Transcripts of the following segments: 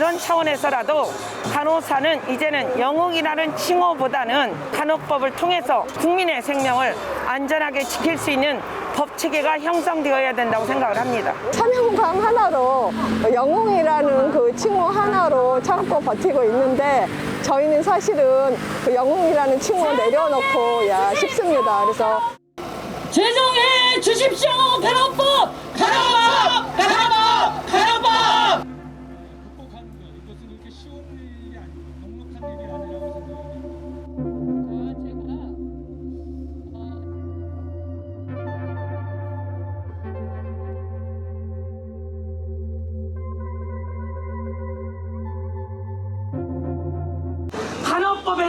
이런 차원에서라도 간호사는 이제는 영웅이라는 칭호보다는 간호법을 통해서 국민의 생명을 안전하게 지킬 수 있는 법 체계가 형성되어야 된다고 생각을 합니다. 사명감 하나로 영웅이라는 그 칭호 하나로 참고 버티고 있는데 저희는 사실은 그 영웅이라는 칭호 내려놓고 야 싶습니다. 그래서 제정해 주십시오 간호법 간호법 간호법 간호법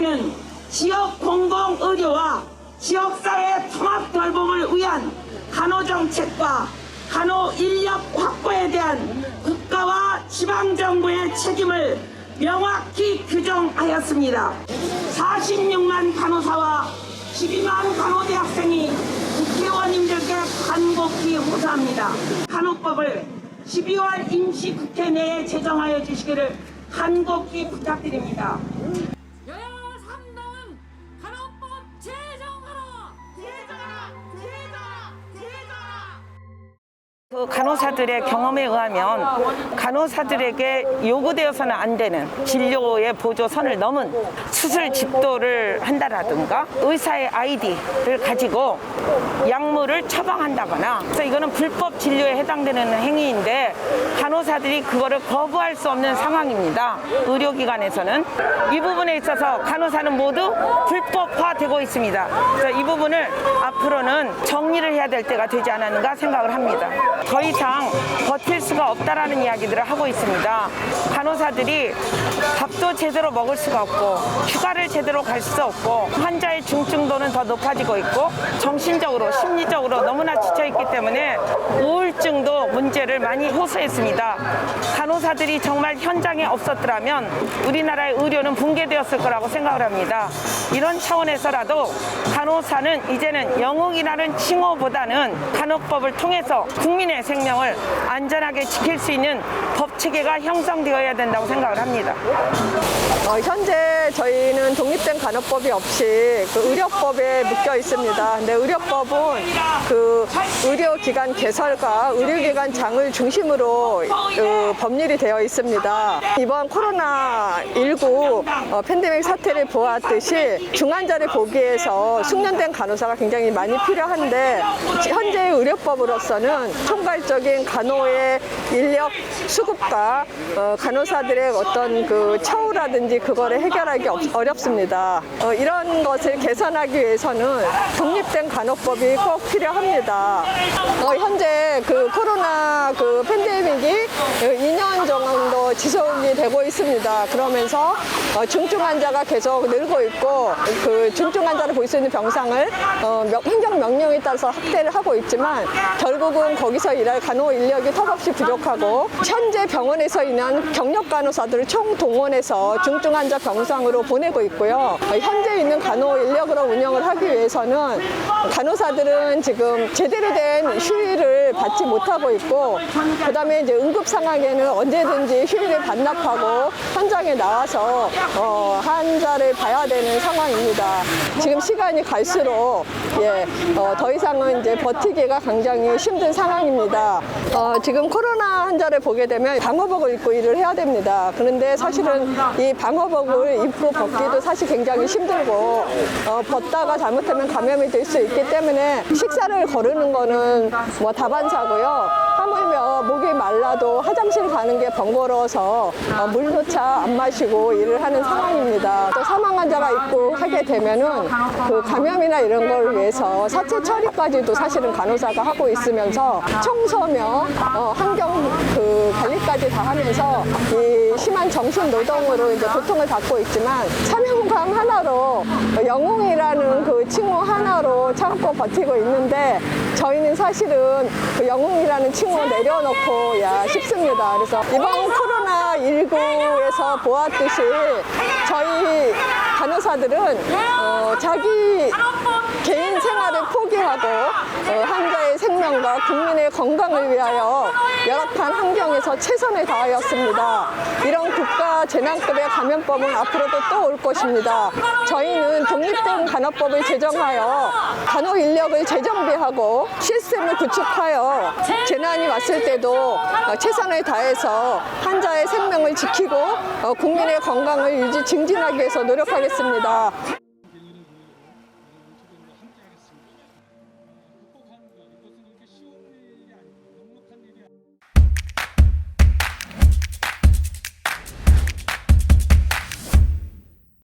간호법에는 지역 공공의료와 지역사회 통합 돌봄을 위한 간호정책과 간호 인력 확보에 대한 국가와 지방정부의 책임을 명확히 규정하였습니다. 46만 간호사와 12만 간호대학생이 국회의원님들께 간곡히 호소합니다. 간호법을 12월 임시국회 내에 제정하여 주시기를 간곡히 부탁드립니다. 간호사들의 경험에 의하면 간호사들에게 요구되어서는 안 되는 진료의 보조선을 넘은 수술 집도를 한다라든가 의사의 아이디를 가지고 약물을 처방한다거나 그래서 이거는 불법 진료에 해당되는 행위인데 간호사들이 그거를 거부할 수 없는 상황입니다. 의료기관에서는 이 부분에 있어서 간호사는 모두 불법화되고 있습니다. 그래서 이 부분을 앞으로는 정리를 해야 될 때가 되지 않았는가 생각을 합니다. 더 이상 버틸 수가 없다라는 이야기들을 하고 있습니다. 간호사들이 밥도 제대로 먹을 수가 없고 휴가를 제대로 갈 수 없고 환자의 중증도는 더 높아지고 있고 정신적으로 심리적으로 너무나 지쳐 있기 때문에 우울증도 문제를 많이 호소했습니다. 간호사들이 정말 현장에 없었더라면 우리나라의 의료는 붕괴되었을 거라고 생각을 합니다. 이런 차원에서라도 간호사는 이제는 영웅이라는 칭호보다는 간호법을 통해서 국민의 생명을 안전하게 지킬 수 있는 법 체계가 형성되어야 된다고 생각을 합니다. 어, 현재 저희는 독립된 간호법이 없이 그 의료법에 묶여 있습니다. 근데 의료법은 그 의료기관 개설과 의료기관 장을 중심으로 그 법률이 되어 있습니다. 이번 코로나19 어, 팬데믹 사태를 보았듯이 중환자를 보기 위해서 숙련된 간호사가 굉장히 많이 필요한데 현재 의료법으로서는 총괄적인 간호의 인력 수급과 어, 간호사들의 어떤 그 처우라든지 그거를 해결하기 없- 어렵습니다. 어, 이런 것을 개선하기 위해서는 독립된 간호법이 꼭 필요합니다. 어, 현재 그 코로나 그 팬데믹이 2년 정도 지속이 되고 있습니다. 그러면서 어, 중증 환자가 계속 늘고 있고 그 중증 환자를 볼 수 있는 병상을 어, 명- 행정 명령에 따라서 확대를 하고 있지만 결국은 거기서 일할 간호 인력이 턱없이 부족하고 현재 병원에서 일하는 경력 간호사들을 총 동원해서 중증 환자 병상 으로 보내고 있고요. 어, 현재 있는 간호 인력으로 운영을 하기 위해서는 간호사들은 지금 제대로 된 휴일을 받지 못하고 있고 그다음에 이제 응급 상황에는 언제든지 휴일을 반납하고 현장에 나와서 어, 환자를 봐야 되는 상황입니다. 지금 시간이 갈수록 예, 어, 더 이상은 이제 버티기가 굉장히 힘든 상황입니다. 어, 지금 코로나 환자를 보게 되면 방호복을 입고 일을 해야 됩니다. 그런데 사실은 이 방호복을 입고 벗기도 사실 굉장히 힘들고 어, 벗다가 잘못하면 감염이 될 수 있기 때문에 식사를 거르는 거는 뭐 다반사고요. 하물며 목이 말라도 화장실 가는 게 번거로워서 어, 물조차 안 마시고 일을 하는 상황입니다. 또 사망 환자가 있고 하게 되면은 그 감염이나 이런 걸 위해서 사체 처리까지도 사실은 간호사가 하고 있으면서 청소며 어, 환경 그 관리까지 다 하면서 이 심한 정신 노동으로 이제 고통을 받고 있지만 사명 감 하나로 영웅이라는 그 칭호 하나로 참고 버티고 있는데 저희는 사실은 그 영웅이라는 칭호 내려놓고 야 싶습니다. 그래서 이번 코로나 19에서 보았듯이 저희 간호사들은 어, 자기 개인 생활을 포기하고 어, 환자의 생명과 국민의 건강을 위하여 열악한 환경에서 최선을 다하였습니다. 이런 국- 최저가 재난급의 감염법은 앞으로도 또 올 것입니다. 저희는 독립된 간호법을 제정하여 간호 인력을 재정비하고 시스템을 구축하여 재난이 왔을 때도 어, 최선을 다해서 환자의 생명을 지키고 어, 국민의 건강을 유지 증진하기 위해서 노력하겠습니다.